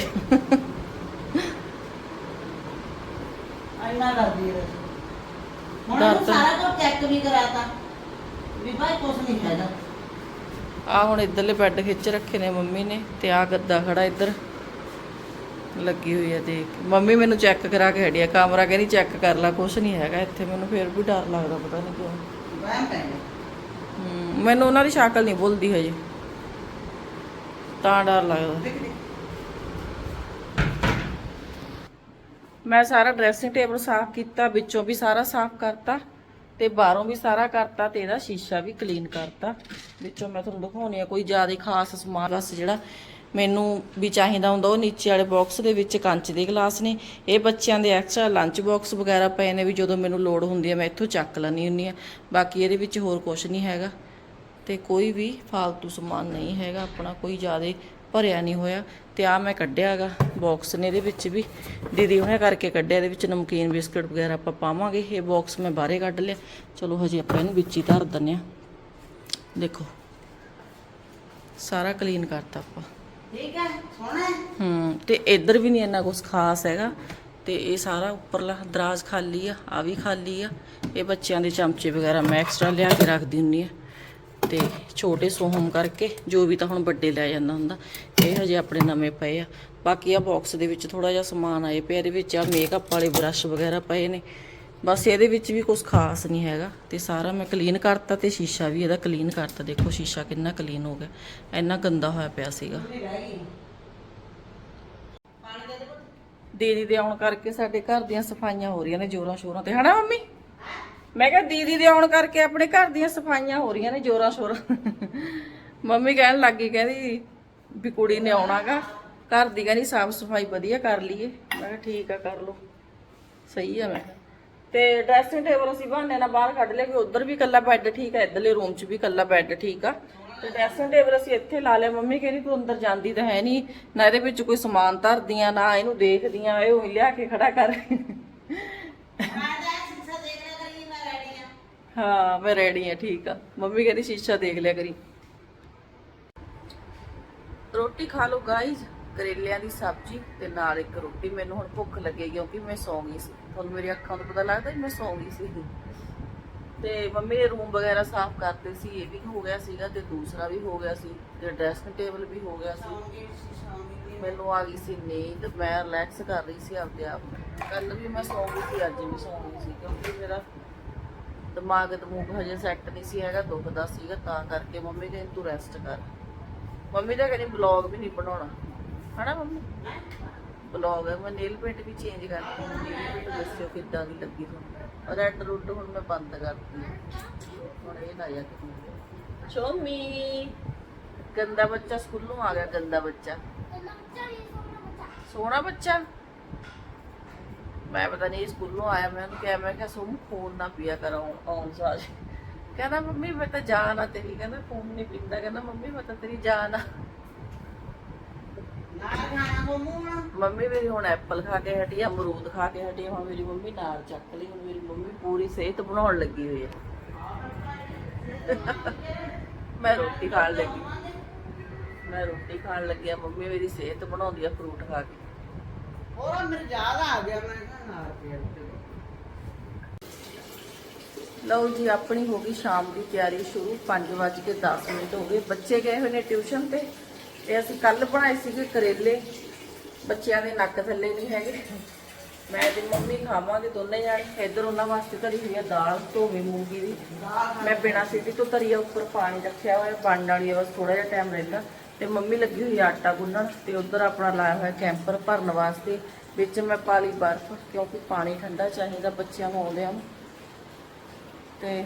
ਇੰਨਾ ਕਰਦੀ ਹੈ ਹੁਣ ਡਰ ਉਹਨੂੰ ਤਾਂ- ਸਾਰਾ ਕੁਝ ਚੈੱਕ ਵੀ ਕਰਾਤਾ। ਵੀ ਭਾਈ ਕੁਝ ਨਹੀਂ ਹੈਗਾ ਆ ਹੁਣ ਇੱਧਰਲੇ ਬੈੱਡ ਖਿੱਚ ਰੱਖੇ ਨੇ ਮੰਮੀ ਨੇ ਤੇ ਆ ਗੱਦਾ ਖੜਾ ਇੱਧਰ। ਲੱਗੀ ਹੋਈ ਹੈ ਦੇਖ। ਮੰਮੀ ਮੈਨੂੰ ਚੈੱਕ ਕਰਾ ਕੇ ਹਟਿਆ ਕਮਰਾ ਕਹਿੰਦੀ ਚੈੱਕ ਕਰ ਲੈ ਕੁਛ ਨਹੀਂ ਹੈਗਾ ਇੱਥੇ। ਮੈਨੂੰ ਫੇਰ ਵੀ ਡਰ ਲੱਗਦਾ ਪਤਾ ਨਹੀਂ ਕਿਉਂ। ਵਹਿਮ ਪੈ ਗਿਆ। ਮੈਨੂੰ ਉਹਨਾਂ ਦੀ ਸ਼ਕਲ ਨਹੀਂ ਭੁੱਲਦੀ ਹਜੇ। ਤਾਂ ਡਰ ਲੱਗਦਾ। ਮੈਂ ਸਾਰਾ ਡਰੈਸਿੰਗ ਟੇਬਲ ਸਾਫ਼ ਕੀਤਾ, ਵਿੱਚੋਂ ਵੀ ਸਾਰਾ ਸਾਫ਼ ਕਰਤਾ ਤੇ ਬਾਹਰੋਂ ਵੀ ਸਾਰਾ ਕਰਤਾ ਤੇ ਇਹਦਾ ਸ਼ੀਸ਼ਾ ਵੀ ਕਲੀਨ ਕਰਤਾ। ਵਿੱਚੋਂ ਮੈਂ ਤੁਹਾਨੂੰ ਦਿਖਾਉਣੀ ਆ, ਕੋਈ ਜ਼ਿਆਦਾ ਖਾਸ ਸਮਾਨ, ਬਸ ਜਿਹੜਾ ਮੈਨੂੰ ਵੀ ਚਾਹੀਦਾ ਹੁੰਦਾ, ਉਹ ਨੀਚੇ ਵਾਲੇ ਬਾਕਸ ਦੇ ਵਿੱਚ ਕੰਚ ਦੇ ਗਲਾਸ ਨੇ। ਇਹ ਬੱਚਿਆਂ ਦੇ ਐਕਸਟਰਾ ਲੰਚ ਬਾਕਸ ਵਗੈਰਾ ਪਏ ਨੇ ਵੀ ਜਦੋਂ ਮੈਨੂੰ ਲੋੜ ਹੁੰਦੀ ਹੈ ਮੈਂ ਇੱਥੋਂ ਚੱਕ ਲੈਣੀ ਹੁੰਦੀ ਆ। ਬਾਕੀ ਇਹਦੇ ਵਿੱਚ ਹੋਰ ਕੁਝ ਨਹੀਂ ਹੈਗਾ। ਤੇ ਕੋਈ ਵੀ ਫालतू ਸਮਾਨ ਨਹੀਂ ਹੈਗਾ, ਆਪਣਾ ਕੋਈ ਜ਼ਿਆਦਾ ਭਰਿਆ ਨਹੀਂ ਹੋਇਆ। ਤੇ ਆ ਮੈਂ ਕੱਢਿਆ ਹੈਗਾ ਬਾਕਸ ਨੇ ਇਹਦੇ ਵਿੱਚ ਵੀ। ਦੀਦੀ ਉਹਨੇ ਕਰਕੇ ਕੱਢਿਆ, ਇਹਦੇ ਵਿੱਚ ਨਮਕੀਨ ਬਿਸਕਟ ਵਗੈਰਾ ਆਪਾਂ ਪਾਵਾਂਗੇ। ਇਹ ਬਾਕਸ ਮੈਂ ਬਾਹਰੇ ਕੱਢ ਲਿਆ। ਚਲੋ ਹਜੇ ਆਪਾਂ ਇਹਨੂੰ ਵਿੱਚ ਹੀ ਧਰ ਦਿੰਨੇ ਆ ਦੇਖੋ, ਸਾਰਾ ਕਲੀਨ ਕਰਤਾ ਆਪਾਂ। ਠੀਕ ਹੈ, ਸੋਹਣਾ ਹੈ। ਹੂੰ, ਤੇ ਇੱਧਰ ਵੀ ਨਹੀਂ ਇੰਨਾ ਕੁਝ ਖਾਸ ਹੈਗਾ। ਤੇ ਇਹ ਸਾਰਾ ਉੱਪਰਲਾ ਦਰਾਜ਼ ਖਾਲੀ ਆ ਆ ਵੀ ਖਾਲੀ ਆ। ਇਹ ਬੱਚਿਆਂ ਦੇ ਚਮਚੇ ਵਗੈਰਾ ਮੈਂ ਐਕਸਟਰਾ ਲਿਆ ਕੇ ਰੱਖਦੀ ਹੁੰਨੀ ਆ। ਤੇ ਛੋਟੇ ਸੋਹਮ ਕਰਕੇ, ਜੋ ਵੀ ਤਾਂ ਹੁਣ ਵੱਡੇ ਲੈ ਜਾਂਦਾ ਹੁੰਦਾ, ਇਹ ਹਜੇ ਆਪਣੇ ਨਵੇਂ ਪਏ ਆ। ਬਾਕੀ ਆ ਬਾਕਸ ਦੇ ਵਿੱਚ ਥੋੜਾ ਜਿਹਾ ਸਮਾਨ ਆਏ ਪਿਆ, ਇਹਦੇ ਵਿੱਚ ਆ ਮੇਕਅਪ ਵਾਲੇ ਬ੍ਰਸ਼ ਵਗੈਰਾ ਪਏ ਨੇ। ਬਸ ਇਹਦੇ ਵਿੱਚ ਵੀ ਕੁਝ ਖਾਸ ਨਹੀਂ ਹੈਗਾ ਤੇ ਸਾਰਾ ਮੈਂ ਕਲੀਨ ਕਰਤਾ ਤੇ ਸ਼ੀਸ਼ਾ ਵੀ ਇਹਦਾ ਕਲੀਨ ਕਰਤਾ। ਦੇਖੋ ਸ਼ੀਸ਼ਾ ਕਿੰਨਾ ਕਲੀਨ ਹੋ ਗਿਆ, ਇੰਨਾ ਗੰਦਾ ਹੋਇਆ ਪਿਆ ਸੀਗਾ। ਦੀਦੀ ਦੇ ਆਉਣ ਕਰਕੇ ਸਾਡੇ ਘਰ ਦੀਆਂ ਸਫਾਈਆਂ ਹੋ ਰਹੀਆਂ ਨੇ ਜੋਰਾਂ ਸ਼ੋਰਾਂ ਤੇ, ਹਨਾ ਮੰਮੀ? ਮੈਂ ਕਿਹਾ ਦੀਦੀ ਦੇ ਆਉਣ ਕਰਕੇ ਆਪਣੇ ਘਰ ਦੀਆਂ ਸਫਾਈਆਂ ਹੋ ਰਹੀਆਂ ਨੇ ਜੋਰਾਂ ਸ਼ੋਰਾਂ। ਮੰਮੀ ਕਹਿਣ ਲੱਗੀ ਕਹਿੰਦੀ ਵੀ ਕੁੜੀ ਨੇ ਆਉਣਾਗਾ, ਘਰ ਦੀ ਕਹਿੰਦੀ ਸਾਫ਼ ਸਫ਼ਾਈ ਵਧੀਆ ਕਰ ਲਈਏ। ਮੈਂ ਕਿਹਾ ਠੀਕ ਆ, ਕਰ ਲਓ। ਸਹੀ ਆ ਮੈਂ। ਤੇ ਡਰੈਸਿੰਗ ਟੇਬਲ ਅਸੀਂ ਬਹਾਨੇ ਨਾਲ ਬਾਹਰ ਕੱਢ ਲਿਆ ਕਿ ਉਧਰ ਵੀ ਕੱਲਾ ਬੈੱਡ ਠੀਕ ਆ, ਇਧਰਲੇ ਰੂਮ 'ਚ ਵੀ ਕੱਲਾ ਬੈੱਡ ਠੀਕ ਆ। ਤੇ ਡਰੈਸਿੰਗ ਟੇਬਲ ਅਸੀਂ ਇੱਥੇ ਲਾ ਲਿਆ, ਮੰਮੀ ਕਹਿੰਦੀ ਤੂੰ ਅੰਦਰ ਜਾਂਦੀ ਤਾਂ ਹੈ ਨਹੀਂ, ਨਾ ਇਹਦੇ ਵਿੱਚ ਕੋਈ ਸਮਾਨ ਧਰਦੀਆਂ, ਨਾ ਇਹਨੂੰ ਦੇਖਦੀਆਂ, ਇਹ ਉਹੀ ਲਿਆ ਕੇ ਖੜਾ ਕਰ। ਹਾਂ, ਮੈਂ ਰੈਡੀ ਆ, ਠੀਕ ਆ। ਮੰਮੀ ਕਹਿੰਦੀ ਸ਼ੀਸ਼ਾ ਦੇਖ ਲਿਆ ਕਰੀ। ਰੋਟੀ ਖਾ ਲਓ ਗਾਈਜ਼ ਕਰੇਲਿਆਂ ਦੀ ਸਬਜ਼ੀ ਤੇ ਨਾਲ ਇੱਕ ਰੋਟੀ। ਮੈਨੂੰ ਹੁਣ ਭੁੱਖ ਲੱਗੀ ਕਿਉਂਕਿ ਮੈਂ ਸੌਂ ਗਈ ਸੀ। ਤੁਹਾਨੂੰ ਮੇਰੀ ਅੱਖਾਂ ਤੋਂ ਪਤਾ ਲੱਗਦਾ ਮੈਂ ਸੌਂ ਗਈ ਸੀ। ਤੇ ਮੰਮੀ ਨੇ ਰੂਮ ਵਗੈਰਾ ਸਾਫ਼ ਕਰਦੇ ਸੀ, ਇਹ ਵੀ ਹੋ ਗਿਆ ਸੀਗਾ ਤੇ ਦੂਸਰਾ ਵੀ ਹੋ ਗਿਆ ਸੀ ਤੇ ਡਰੈਸਿੰਗ ਟੇਬਲ ਵੀ ਹੋ ਗਿਆ ਸੀ। ਮੈਨੂੰ ਆ ਗਈ ਸੀ ਨੀਂਦ, ਮੈਂ ਰਿਲੈਕਸ ਕਰ ਰਹੀ ਸੀ ਆਪਦੇ ਆਪ ਕੱਲ ਵੀ ਮੈਂ ਸੌਂ ਗਈ ਸੀ, ਅੱਜ ਵੀ ਸੌਂ ਗਈ ਸੀ ਕਿਉਂਕਿ ਮੇਰਾ ਦਿਮਾਗ ਦਮੂਗ ਹਜੇ ਸੈੱਟ ਨਹੀਂ ਸੀ ਹੈਗਾ, ਦੁਖਦਾ ਸੀਗਾ, ਤਾਂ ਕਰਕੇ ਮੰਮੀ ਕਹਿੰਦੀ ਤੂੰ ਰੈਸਟ ਕਰ। ਮੰਮੀ ਤਾਂ ਕਹਿੰਦੀ ਬਲੌਗ ਵੀ ਨਹੀਂ ਬਣਾਉਣਾ। ਹਨਾ ਮੰਮੀ? ਬਲੌਗ ਹੈ ਮੈਂ ਨੇਲ ਪੇਂਟ ਵੀ ਚੇਂਜ ਕਰਤੀ ਨੇਲ ਪੇਂਟ ਦੱਸਿਓ ਕਿੱਦਾਂ ਦੀ ਲੱਗੀ ਤੁਹਾਨੂੰ? ਰੈੱਡ ਰੁੱਡ ਹੁਣ ਮੈਂ ਬੰਦ ਕਰਤੀ। ਹੁਣ ਇਹ ਕੇ ਗੰਦਾ ਬੱਚਾ ਸਕੂਲੋਂ ਆ ਗਿਆ ਗੰਦਾ ਬੱਚਾ। ਸੋਹਣਾ ਬੱਚਾ। ਮੈਂ ਪਤਾ ਨਹੀਂ ਸਕੂਲੋਂ ਆਇਆ ਮੈਂ ਉਹਨੂੰ ਕਿਹਾ ਮੈਂ ਕਿਹਾ ਸੋਮ ਫੋਨ ਨਾ ਪੀਆ ਕਰ ਆਉਣ ਸਾਜ ਕਹਿੰਦਾ ਮੰਮੀ ਮੈਂ ਤਾਂ ਆ ਤੇਰੀ। ਕਹਿੰਦਾ ਫੋਨ ਨਹੀਂ ਪੀਂਦਾ। ਕਹਿੰਦਾ ਮੰਮੀ ਮੈਂ ਤਾਂ ਤੇਰੀ ਖਾਣਾ ਮੋਮੂ ਨਾ ਮੇਰੀ ਹੁਣ ਐਪਲ ਖਾ ਕੇ ਹਟੀ ਆ, ਅਮਰੂਦ ਖਾ ਕੇ ਹਟੀ ਆ, ਹੁਣ ਮੇਰੀ ਮੰਮੀ ਨਾਲ ਚੱਕ ਲਈ ਹੁਣ ਮੇਰੀ ਮੰਮੀ ਪੂਰੀ ਸਿਹਤ ਬਣਾਉਣ ਲੱਗੀ ਹੋਈ ਹੈ ਮੈਂ ਰੋਟੀ ਖਾਣ ਲੱਗੀ। ਮੈਂ ਰੋਟੀ ਖਾਣ ਲੱਗੀ ਆ ਮੰਮੀ ਮੇਰੀ ਸਿਹਤ ਬਣਾਉਂਦੀ ਆ ਫਰੂਟ ਖਾ ਕੇ। ਹੋਰ ਮੇਰੇ ਯਾਦ ਆ ਗਿਆ ਮੈਂ ਕਿਹਾ ਨਾਲ ਪਿਆ ਲਓ ਜੀ ਆਪਣੀ ਹੋ ਗਈ ਸ਼ਾਮ ਦੀ ਤਿਆਰੀ ਸ਼ੁਰੂ 5:10 ਮਿੰਟ ਹੋ ਗਏ। ਬੱਚੇ ਗਏ ਹੋਏ ਨੇ ਟਿਊਸ਼ਨ ਤੇ? ਤੇ ਅਸੀਂ ਕੱਲ ਬਣਾਏ ਸੀਗੇ ਕਰੇਲੇ। ਬੱਚਿਆਂ ਦੇ ਨੱਕ ਥੱਲੇ ਨਹੀਂ ਹੈਗੇ। ਮੈਂ ਤੇ ਮੰਮੀ ਖਾਵਾਂਗੇ ਦੋਨੇ ਜਾਣੇ। ਇੱਧਰ ਉਹਨਾਂ ਵਾਸਤੇ ਧਰੀ ਹੋਈ ਆ ਦਾਲ, ਧੋਵੀ ਮੂੰਗੀ ਦੀ। ਮੈਂ ਬਿਨਾਂ ਸੀਟੀ ਤੋਂ ਧਰੀ ਆ ਉੱਪਰ ਪਾਣੀ ਰੱਖਿਆ ਹੋਇਆ, ਬਣਨ ਵਾਲੀ ਆ, ਬਸ ਥੋੜਾ ਜਿਹਾ ਟਾਈਮ ਰਹਿੰਦਾ। ਤੇ ਮੰਮੀ ਲੱਗੀ ਹੋਈ ਆਟਾ ਗੁੰਨਣ ਤੇ ਉਧਰ ਆਪਣਾ ਲਾਇਆ ਹੋਇਆ ਕੈਂਪਰ ਭਰਨ ਵਾਸਤੇ। ਵਿੱਚ ਮੈਂ ਪਾ ਲਈ ਬਰਫ਼, ਕਿਉਂਕਿ ਪਾਣੀ ਠੰਡਾ ਚਾਹੀਦਾ ਬੱਚਿਆਂ ਨੂੰ ਆਉਂਦਿਆਂ ਨੂੰ। ਤੇ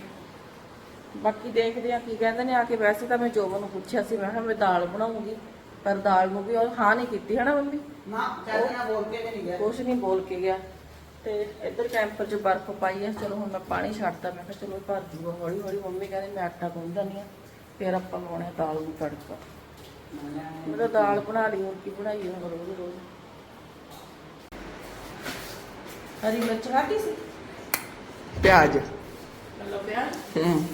ਬਾਕੀ ਦੇਖਦੇ ਆ ਕੀ ਕਹਿੰਦੇ ਨੇ ਆ ਕੇ ਵੈਸੇ ਤਾਂ ਮੈਂ ਜੋਬਨ ਨੂੰ ਪੁੱਛਿਆ ਸੀ ਮੈਂ ਕਿਹਾ ਮੈਂ ਦਾਲ ਬਣਾਉਂਗੀ ਪਰ ਦਾਲ ਨੂੰ ਵੀ ਉਹ ਹਾਂ ਨਹੀਂ ਕੀਤੀ ਹਨਾ ਮੰਮੀ? ਨਾ ਚੱਲ ਨਾ ਬੋਲ ਕੇ ਵੀ ਨਹੀਂ ਗਿਆ। ਕੁਛ ਨਹੀਂ ਬੋਲ ਕੇ ਗਿਆ। ਤੇ ਇੱਧਰ ਕੈਂਪਰ 'ਚ ਬਰਫ਼ ਪਾਈ ਆ ਚਲੋ ਹੁਣ ਮੈਂ ਪਾਣੀ ਛੱਡਤਾ ਮੈਂ ਕਿਹਾ ਚਲੋ ਭਰ ਜੂਗਾ ਹੌਲੀ ਹੌਲੀ। ਮੰਮੀ ਕਹਿੰਦੇ ਮੈਂ ਆਟਾ ਗੁੰਨ ਦਿੰਦੀ ਆ ਫਿਰ ਆਪਾਂ ਲਾਉਣਾ ਹੈ ਦਾਲ ਨੂੰ ਤੜਕਾ। ਮੈਂ ਤਾਂ ਦਾਲ ਬਣਾ ਲਈ ਹੁਣ ਕੀ ਬਣਾਈਏ ਹੁਣ ਰੋਜ਼ ਰੋਜ਼। ਹਰੀ ਮਿਰਚ ਖਾਧੀ ਸੀ? ਪਿਆਜ਼। ਮਤਲਬ ਪਿਆਜ਼? ਹਮ।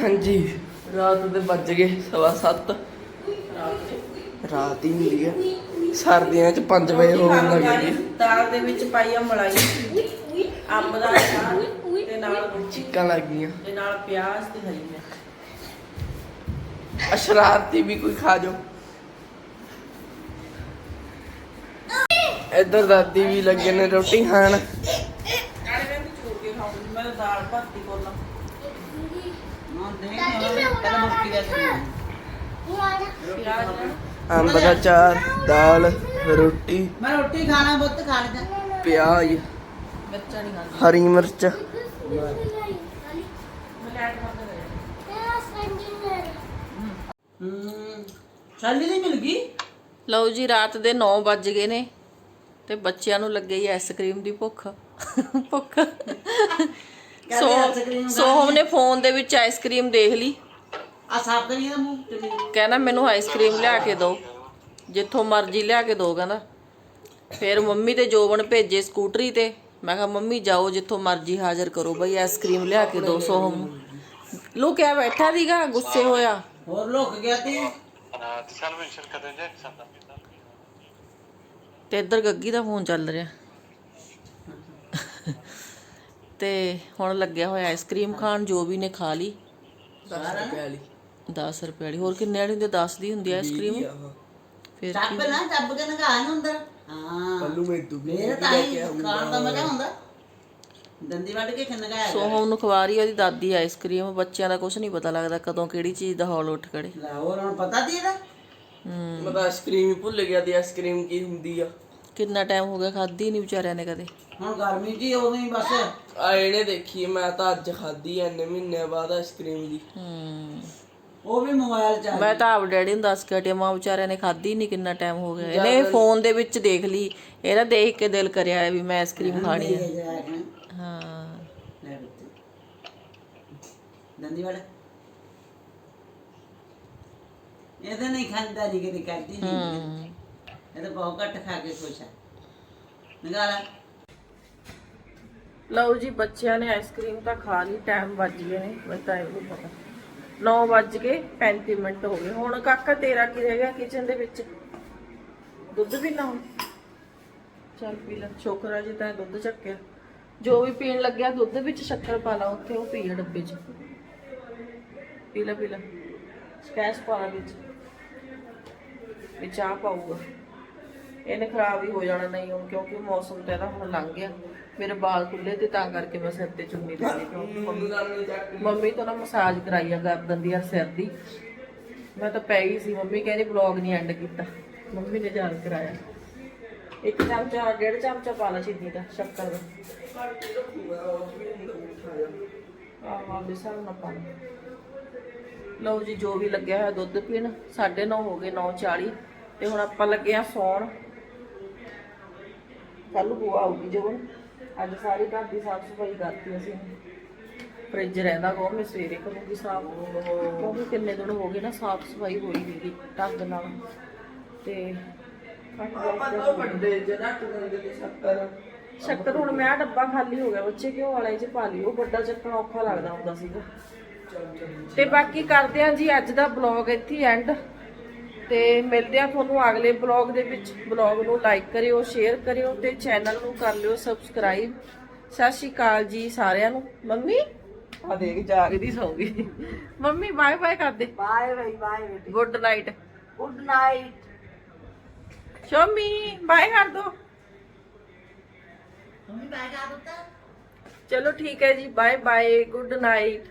ਹਾਂਜੀ ਰਾਤ ਦੇ ਵੱਜ ਗਏ ਸਵਾ ਸੱਤ। ਰਾਤ ਦੇ ਰਾਤ ਹੀ ਹੁੰਦੀ ਹੈ ਸਰਦੀਆਂ ਚ 5 ਵਜੇ ਹੋਣ ਲੱਗ ਗਈ ਦਾਲ ਦੇ ਵਿੱਚ ਪਾਈ ਆ ਮਲਾਈ ਅੰਬ ਦਾ ਅਚਾਰ ਤੇ ਨਾਲ ਚੀਕਾਂ ਲੱਗ ਗਈਆਂ। ਤੇ ਨਾਲ ਪਿਆਜ਼ ਤੇ ਹਰੀ ਮਿਰਚ। ਅਸ਼ਰਾਰਤੀ ਵੀ ਕੋਈ ਖਾ ਜੋ ਇੱਧਰ ਦਾਦੀ ਵੀ ਲੱਗੇ ਨੇ ਰੋਟੀ ਖਾਣ। ਮੈਂ ਦਾਲ ਭਰਤੀ ਕੋਲਾਂ ਹਾਂ ਦੇਖ ਪਹਿਲਾਂ ਮੁਰਕੀ ਦਾ ਸੀ ਪਿਆਜ਼ ਅੰਬ ਦਾ ਚਾਰ ਦਾਲ ਰੋਟੀ। ਮੈਂ ਰੋਟੀ ਖਾਣਾ ਬਹੁਤ ਖਾ ਲਿਆ। ਪਿਆਜ਼। ਮਿਰਚਾਂ ਨਹੀਂ ਖਾਂਦੀ। ਹਰੀ ਮਿਰਚ। ਹੂੰ ਚੱਲੀ ਨਹੀਂ ਮਿਲ ਗਈ? ਲਓ ਜੀ ਰਾਤ ਦੇ 9 ਵੱਜ ਗਏ ਨੇ ਤੇ ਬੱਚਿਆਂ ਨੂੰ ਲੱਗੀ ਆਈਸਕ੍ਰੀਮ ਦੀ ਭੁੱਖ। ਭੁੱਖ। ਸੋ ਸੋਹਮ ਨੇ ਫੋਨ ਦੇ ਵਿੱਚ ਆਈਸਕ੍ਰੀਮ ਦੇਖ ਲਈ। ਆ ਸਾਫ਼ ਕਰੀ ਦਾ ਮੂੰਹ ਤੇ ਕਹਿੰਦਾ ਮੈਨੂੰ ਆਈਸਕ੍ਰੀਮ ਲਿਆ ਕੇ ਦਿਓ ਜਿੱਥੋਂ ਮਰਜ਼ੀ ਲਿਆ ਕੇ ਦਿਓ ਕਹਿੰਦਾ। ਫਿਰ ਮੰਮੀ ਤੇ ਜੋਬਨ ਭੇਜੇ ਸਕੂਟਰੀ ਤੇ। ਮੈਂ ਕਿਹਾ ਮੰਮੀ ਜਾਓ ਜਿੱਥੋਂ ਮਰਜ਼ੀ ਹਾਜ਼ਰ ਕਰੋ ਬਈ ਆਈਸਕ੍ਰੀਮ ਲਿਆ ਕੇ ਦਿਓ ਸੋਹਮ ਨੂੰ। ਲੁਕਿਆ ਬੈਠਾ ਸੀਗਾ ਗੁੱਸੇ ਹੋਇਆ। ਹੋਰ ਲੁਕ ਗਿਆ ਤੇ। ਤੇ ਇੱਧਰ ਗੱਗੀ ਦਾ ਫੋਨ ਚੱਲ ਰਿਹਾ। ਤੇ ਹੁਣ ਲੱਗਿਆ ਹੋਇਆ ਆਈਸਕ੍ਰੀਮ ਖਾਣ ਜੋ ਵੀ ਨੇ ਖਾ ਲਈ। 10 ਰੁਪਏ ਵਾਲੀ। 10 ਰੁਪਏ ਵਾਲੀ। ਹੋਰ ਕਿੰਨੇ ਵਾਲੀ ਹੁੰਦੀ 10 ਦੀ ਹੁੰਦੀ ਆ ਆਈਸਕ੍ਰੀਮ ਫਿਰ ਚੱਬ ਨਾ ਚੱਬ ਕੇ ਨਗਾ ਨੂੰ ਅੰਦਰ। ਹਾਂ। ਕੱਲੂ ਮੈਂ ਤੂੰ ਵੀ ਫੇਰ ਤਾਂ ਹੀ ਖਾਣ ਦਾ ਮਜ਼ਾ ਹੁੰਦਾ ਦੰਦੀ ਵੱਢ ਕੇ ਖੰਨਗਾਇਆ ਸੋਹਮ ਨੂੰ ਖਵਾ ਰਹੀ ਉਹਦੀ ਦਾਦੀ ਆਈਸਕ੍ਰੀਮ ਬੱਚਿਆਂ ਦਾ ਕੁਝ ਨਹੀਂ ਪਤਾ ਲੱਗਦਾ ਕਦੋਂ ਕਿਹੜੀ ਚੀਜ਼ ਦਾ ਹੌਲ ਉੱਠ ਖੜੇ। ਲੈ ਹੋਰ ਹੁਣ ਪਤਾ ਦੀ ਇਹਦਾ? ਹੂੰ। ਮੈਂ ਤਾਂ ਆਈਸਕ੍ਰੀਮ ਹੀ ਭੁੱਲ ਗਿਆ ਦੀ ਆਈਸਕ੍ਰੀਮ ਕੀ ਹੁੰਦੀ ਆ। ਕਿੰਨਾ ਟਾਈਮ ਹੋ ਗਿਆ ਖਾਧੀ ਨਹੀਂ ਵਿਚਾਰਿਆਂ ਨੇ ਕਦੇ? ਹੁਣ ਗਰਮੀ ਜੀ ਉਦੋਂ ਹੀ ਬਸ। ਆ ਇਹਨੇ ਦੇਖੀ ਮੈਂ ਤਾਂ ਅੱਜ ਖਾਧੀ ਐ ਇੰਨੇ ਮਹੀਨੇ ਬਾਅਦ ਆਈਸਕ੍ਰੀਮ ਦੀ। ਹੂੰ। ਉਹ ਵੀ ਮੋਬਾਈਲ ਚ ਮੈਂ ਤਾਂ ਆਪ ਡੈਡੀ ਨੂੰ ਦੱਸ ਕੇ ਹਟਿਆ ਮਾਂ ਵਿਚਾਰਿਆਂ ਨੇ ਖਾਧੀ ਨਹੀਂ ਕਿੰਨਾ ਟਾਈਮ ਹੋ ਗਿਆ। ਇਹਨੇ ਫੋਨ ਦੇ ਵਿੱਚ ਦੇਖ ਲਈ। ਇਹਦਾ ਦੇਖ ਕੇ ਦਿਲ ਕਰਿਆ ਵੀ ਮੈਂ ਆਈਸਕ੍ਰੀਮ ਖਾਣੀ ਹਾਂ। ਲੈ ਬੱਚੇ। ਦੰਦੀ ਵੱਢ ਇਹਦੇ ਨਹੀਂ ਖਾਂਦਾ ਨਹੀਂ ਕਿਤੇ ਕਰਦੀ ਨਹੀਂ ਹੂੰ। ਇਹ ਤਾਂ ਬਹੁਤ ਘੱਟ ਖਾ ਕੇ ਖੁਸ਼ ਆ। ਨਿਗਾਲਾ ਲਓ ਜੀ, ਬੱਚਿਆਂ ਨੇ ਆਈਸਕ੍ਰੀਮ ਤਾਂ ਖਾ ਲਈ ਟਾਈਮ ਵੱਜ ਗਏ ਨੇ, ਮੈਨੂੰ ਤਾਂ ਇਹ ਨਹੀਂ ਪਤਾ। 9 ਵੱਜ ਕੇ 35 ਮਿੰਟ ਹੋ ਗਏ। ਹੁਣ ਕਾਕਾ ਤੇਰਾ ਕੀ ਰਹਿ ਗਿਆ ਕਿਚਨ ਦੇ ਵਿੱਚ? ਦੁੱਧ ਪੀਣਾ ਹੁਣ। ਚੱਲ ਪੀ ਲੈ। ਛੋਕਰਾ ਜੀ, ਤਾਂ ਦੁੱਧ ਚੱਕਿਆ। ਜੋ ਵੀ ਪੀਣ ਲੱਗਿਆ, ਦੁੱਧ ਵਿੱਚ ਸ਼ੱਕਰ ਪਾ ਲਾ, ਉੱਥੇ ਉਹ ਪੀਆ ਡੱਬੇ 'ਚ। ਪੀ ਲੈ ਪੀ ਲੈ। ਸਕੈਸ਼ ਪਾ ਲਾ ਵਿੱਚ। ਵਿੱਚ ਚਾਹ ਪਾਊਗਾ। ਇਹਨੇ ਖਰਾਬ ਹੀ ਹੋ ਜਾਣਾ ਨਹੀਂ ਹੁਣ ਕਿਉਂਕਿ ਮੌਸਮ ਤਾਂ ਇਹਦਾ ਹੁਣ ਲੰਘ ਗਿਆ। ਮੇਰੇ ਵਾਲ ਖੁੱਲੇ ਤੇ ਤਾਂ ਕਰਕੇ ਮੈਂ ਸਿਰ ਤੇ ਚੁੰਨੀ ਲਈ ਕਿਉਂਕਿ ਮੰਮੀ- ਮੰਮੀ ਤੋਂ ਨਾ ਮਸਾਜ ਕਰਾਈ ਆ ਗਰਦਨ ਦੀ ਔਰ ਸਿਰ ਦੀ। ਮੈਂ ਤਾਂ ਪੈ ਗਈ ਸੀ ਮੰਮੀ ਕਹਿੰਦੀ ਬਲੌਗ ਨਹੀਂ ਐਂਡ ਕੀਤਾ। ਮੰਮੀ ਨੇ ਜਾਨ ਕਰਾਇਆ। ਇੱਕ ਚਮਚਾ ਡੇਢ ਚਮਚਾ ਪਾ ਲਾ ਚੀਨੀ ਦਾ ਸ਼ੱਕਰ ਦਾ। ਆਹ ਆਹ ਬਿਸਰ ਨਾ ਪਾ ਲਾ। ਲਓ ਜੀ ਜੋ ਵੀ ਲੱਗਿਆ ਹੋਇਆ ਦੁੱਧ ਪੀਣ 9:30 ਹੋ ਗਏ 9:40 ਤੇ ਹੁਣ ਆਪਾਂ ਲੱਗੇ ਆ ਸੌਣ। ਕੱਲ ਬੁਆ ਆਊਗੀ ਅੱਜ ਸਾਰੀ ਘਰ ਦੀ ਸਾਫ਼ ਸਫ਼ਾਈ ਕਰਤੀ ਅਸੀਂ। ਫ੍ਰਿਜ ਰਹਿੰਦਾ ਕੋ ਮੈਂ ਸਵੇਰੇ ਕਰੂੰਗੀ ਸਾਫ਼। ਕਿਉਂਕਿ ਕਿੰਨੇ ਦਿਨ ਹੋ ਗਏ ਨਾ ਸਾਫ਼ ਸਫ਼ਾਈ ਹੋਈ ਨਹੀਂ ਢੰਗ ਨਾਲ। ਤੇ ਘੱਟ ਆਪਾਂ ਤਾਂ ਵੱਡੇ ਜਿਹੜਾ ਟੁਕੜੇ ਦੇ ਸ਼ੱਕਰ ਸ਼ੱਕਰ ਹੁਣ ਮੈਂ ਡੱਬਾ ਖਾਲੀ ਹੋ ਗਿਆ ਬੱਚੇ ਘਿਓ ਵਾਲੇ ਚ ਪਾ ਲਈ ਉਹ ਵੱਡਾ ਚੱਕਣਾ ਔਖਾ ਲੱਗਦਾ ਹੁੰਦਾ ਸੀਗਾ। ਤੇ ਬਾਕੀ ਕਰਦੇ ਹਾਂ ਜੀ ਅੱਜ ਦਾ ਬਲੌਗ ਇੱਥੇ ਐਂਡ ਤੇ ਮਿਲਦੇ ਆ ਤੁਹਾਨੂੰ ਅਗਲੇ ਬਲੌਗ ਦੇ ਵਿੱਚ। ਬਲੌਗ ਨੂੰ ਲਾਈਕ ਕਰਿਓ ਸ਼ੇਅਰ ਕਰਿਓ ਤੇ ਚੈਨਲ ਨੂੰ ਕਰ ਲਿਓ ਸਬਸਕ੍ਰਾਈਬ ਸਤਿ ਸ਼੍ਰੀ ਅਕਾਲ ਜੀ ਸਾਰਿਆਂ ਨੂੰ। ਮੰਮੀ? ਆ ਦੇਖ ਜਾਗਦੀ ਸੌਂਗੀ। ਮੰਮੀ ਬਾਏ ਬਾਏ ਕਰਦੇ। ਬਾਏ ਬਾਈ ਬਾਏ ਬੇਟੀ। Good night good night Shomi bye ਕਰ ਦੋ। ਮੰਮੀ ਬਾਏ ਕਰ ਦਿੱਤਾ? ਚਲੋ ਠੀਕ ਹੈ ਜੀ ਬਾਏ ਬਾਏ ਗੁੱਡ ਨਾਈਟ